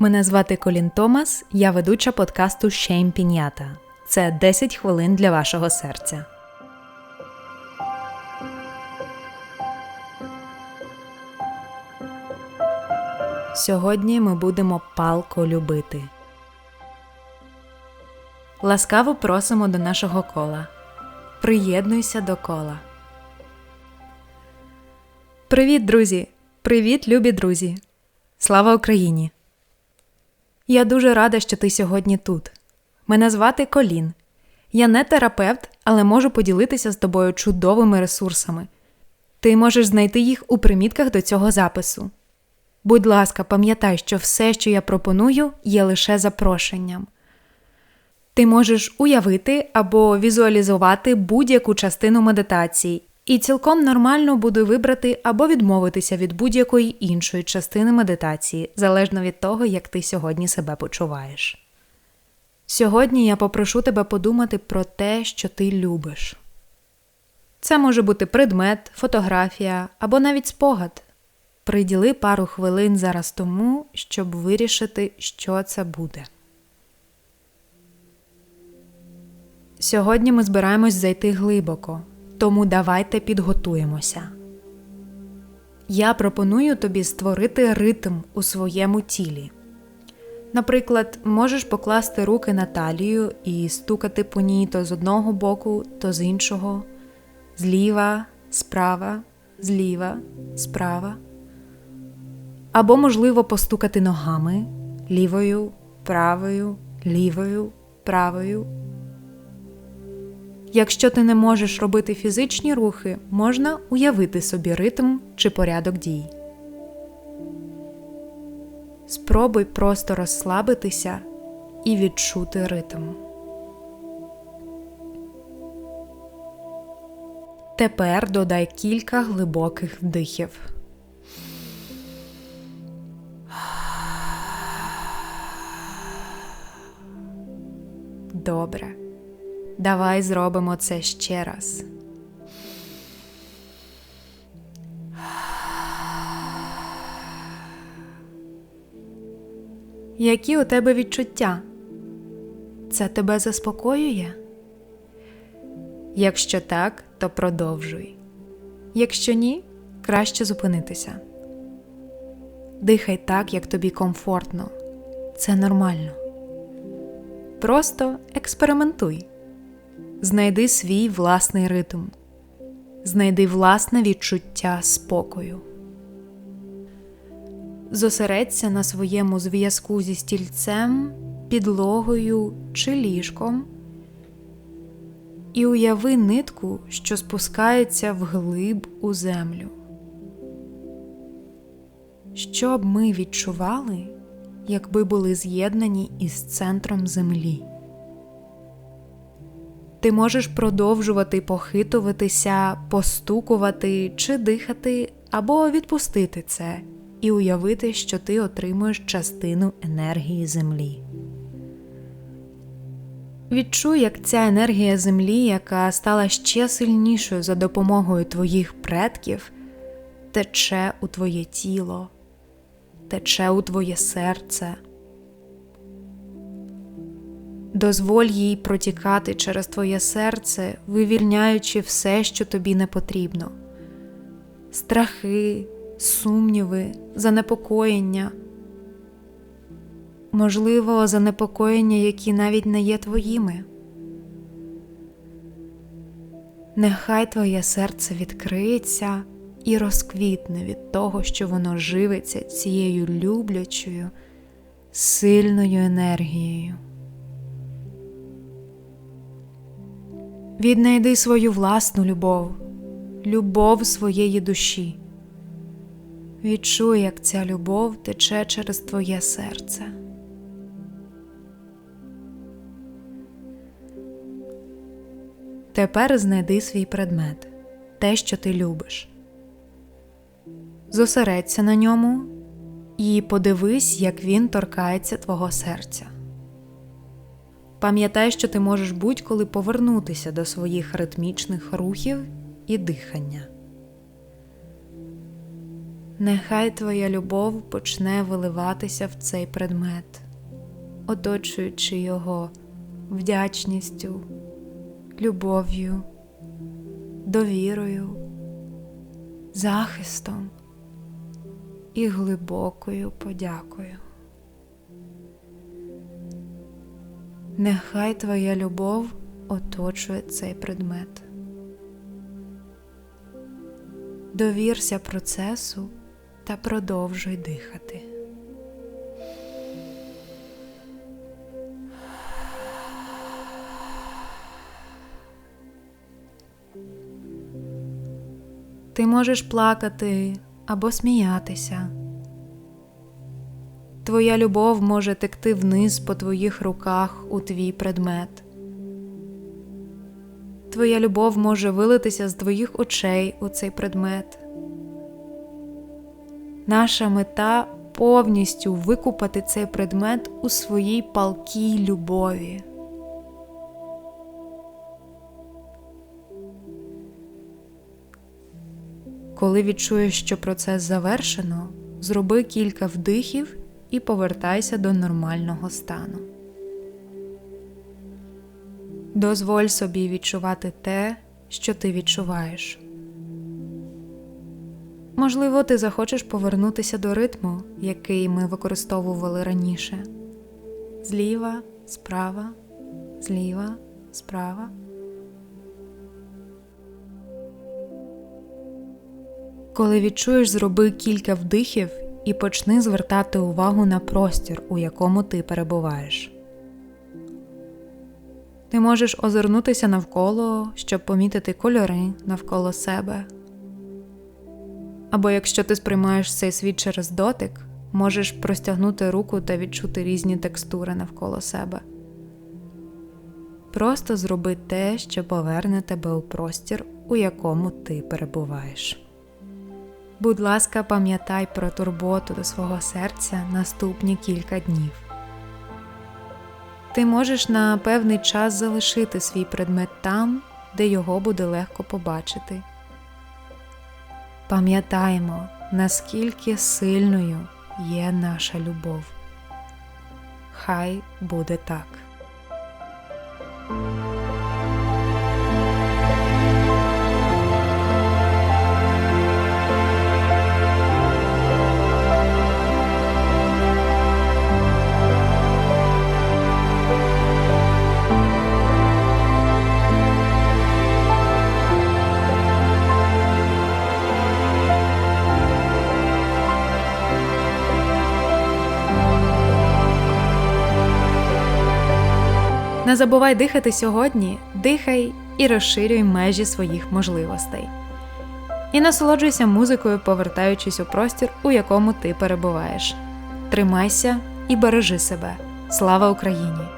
Мене звати Колін Томас, я ведуча подкасту Shame Пінята. Це 10 хвилин для вашого серця. Сьогодні ми будемо палко любити. Ласкаво просимо до нашого кола. Приєднуйся до кола. Привіт, друзі! Привіт, любі друзі! Слава Україні! Я дуже рада, що ти сьогодні тут. Мене звати Колін. Я не терапевт, але можу поділитися з тобою чудовими ресурсами. Ти можеш знайти їх у примітках до цього запису. Будь ласка, пам'ятай, що все, що я пропоную, є лише запрошенням. Ти можеш уявити або візуалізувати будь-яку частину медитації, і цілком нормально буде вибрати або відмовитися від будь-якої іншої частини медитації, залежно від того, як ти сьогодні себе почуваєш. Сьогодні я попрошу тебе подумати про те, що ти любиш. Це може бути предмет, фотографія або навіть спогад. Приділи пару хвилин зараз тому, щоб вирішити, що це буде. Сьогодні ми збираємось зайти глибоко, тому давайте підготуємося. Я пропоную тобі створити ритм у своєму тілі. Наприклад, можеш покласти руки на талію і стукати по ній то з одного боку, то з іншого, зліва, справа, зліва, справа. Або, можливо, постукати ногами лівою, правою, лівою, правою. Якщо ти не можеш робити фізичні рухи, можна уявити собі ритм чи порядок дій. Спробуй просто розслабитися і відчути ритм. Тепер додай кілька глибоких вдихів. Добре. Давай зробимо це ще раз. Які у тебе відчуття? Це тебе заспокоює? Якщо так, то продовжуй. Якщо ні, краще зупинитися. Дихай так, як тобі комфортно. Це нормально. Просто експериментуй. Знайди свій власний ритм, знайди власне відчуття спокою. Зосередься на своєму зв'язку зі стільцем, підлогою чи ліжком і уяви нитку, що спускається вглиб у землю. Що б ми відчували, якби були з'єднані із центром землі? Ти можеш продовжувати похитуватися, постукувати чи дихати, або відпустити це і уявити, що ти отримуєш частину енергії Землі. Відчуй, як ця енергія Землі, яка стала ще сильнішою за допомогою твоїх предків, тече у твоє тіло, тече у твоє серце. Дозволь їй протікати через твоє серце, вивільняючи все, що тобі не потрібно. Страхи, сумніви, занепокоєння, можливо, занепокоєння, які навіть не є твоїми. Нехай твоє серце відкриється і розквітне від того, що воно живиться цією люблячою, сильною енергією. Віднайди свою власну любов, любов своєї душі. Відчуй, як ця любов тече через твоє серце. Тепер знайди свій предмет, те, що ти любиш. Зосередься на ньому і подивись, як він торкається твого серця. Пам'ятай, що ти можеш будь-коли повернутися до своїх ритмічних рухів і дихання. Нехай твоя любов почне виливатися в цей предмет, оточуючи його вдячністю, любов'ю, довірою, захистом і глибокою подякою. Нехай твоя любов оточує цей предмет. Довірся процесу та продовжуй дихати. Ти можеш плакати або сміятися. Твоя любов може текти вниз по твоїх руках у твій предмет. Твоя любов може вилитися з твоїх очей у цей предмет. Наша мета повністю викупати цей предмет у своїй палкій любові. Коли відчуєш, що процес завершено, зроби кілька вдихів і повертайся до нормального стану. Дозволь собі відчувати те, що ти відчуваєш. Можливо, ти захочеш повернутися до ритму, який ми використовували раніше. Зліва, справа, зліва, справа. Коли відчуєш, зроби кілька вдихів і почни звертати увагу на простір, у якому ти перебуваєш. Ти можеш озирнутися навколо, щоб помітити кольори навколо себе. Або якщо ти сприймаєш цей світ через дотик, можеш простягнути руку та відчути різні текстури навколо себе. Просто зроби те, що поверне тебе у простір, у якому ти перебуваєш. Будь ласка, пам'ятай про турботу до свого серця наступні кілька днів. Ти можеш на певний час залишити свій предмет там, де його буде легко побачити. Пам'ятаємо, наскільки сильною є наша любов. Хай буде так. Не забувай дихати сьогодні, дихай і розширюй межі своїх можливостей. І насолоджуйся музикою, повертаючись у простір, у якому ти перебуваєш. Тримайся і бережи себе. Слава Україні!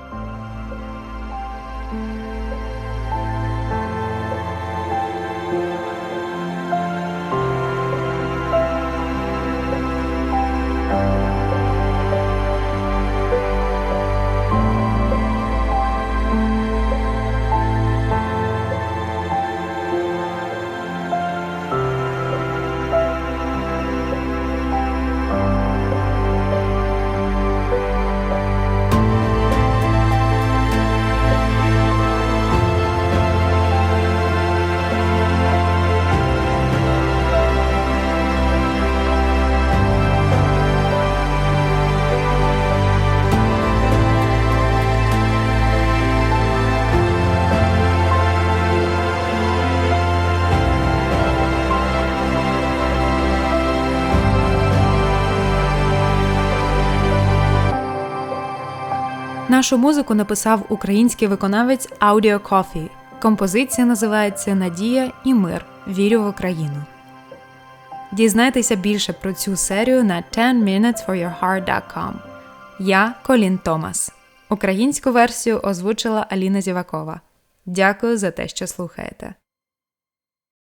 Нашу музику написав український виконавець Audio Coffee. Композиція називається Надія і мир. Вірю в Україну. Дізнайтеся більше про цю серію на 10minutesforyourheart.com. Я Колін Томас. Українську версію озвучила Аліна Зівакова. Дякую за те, що слухаєте.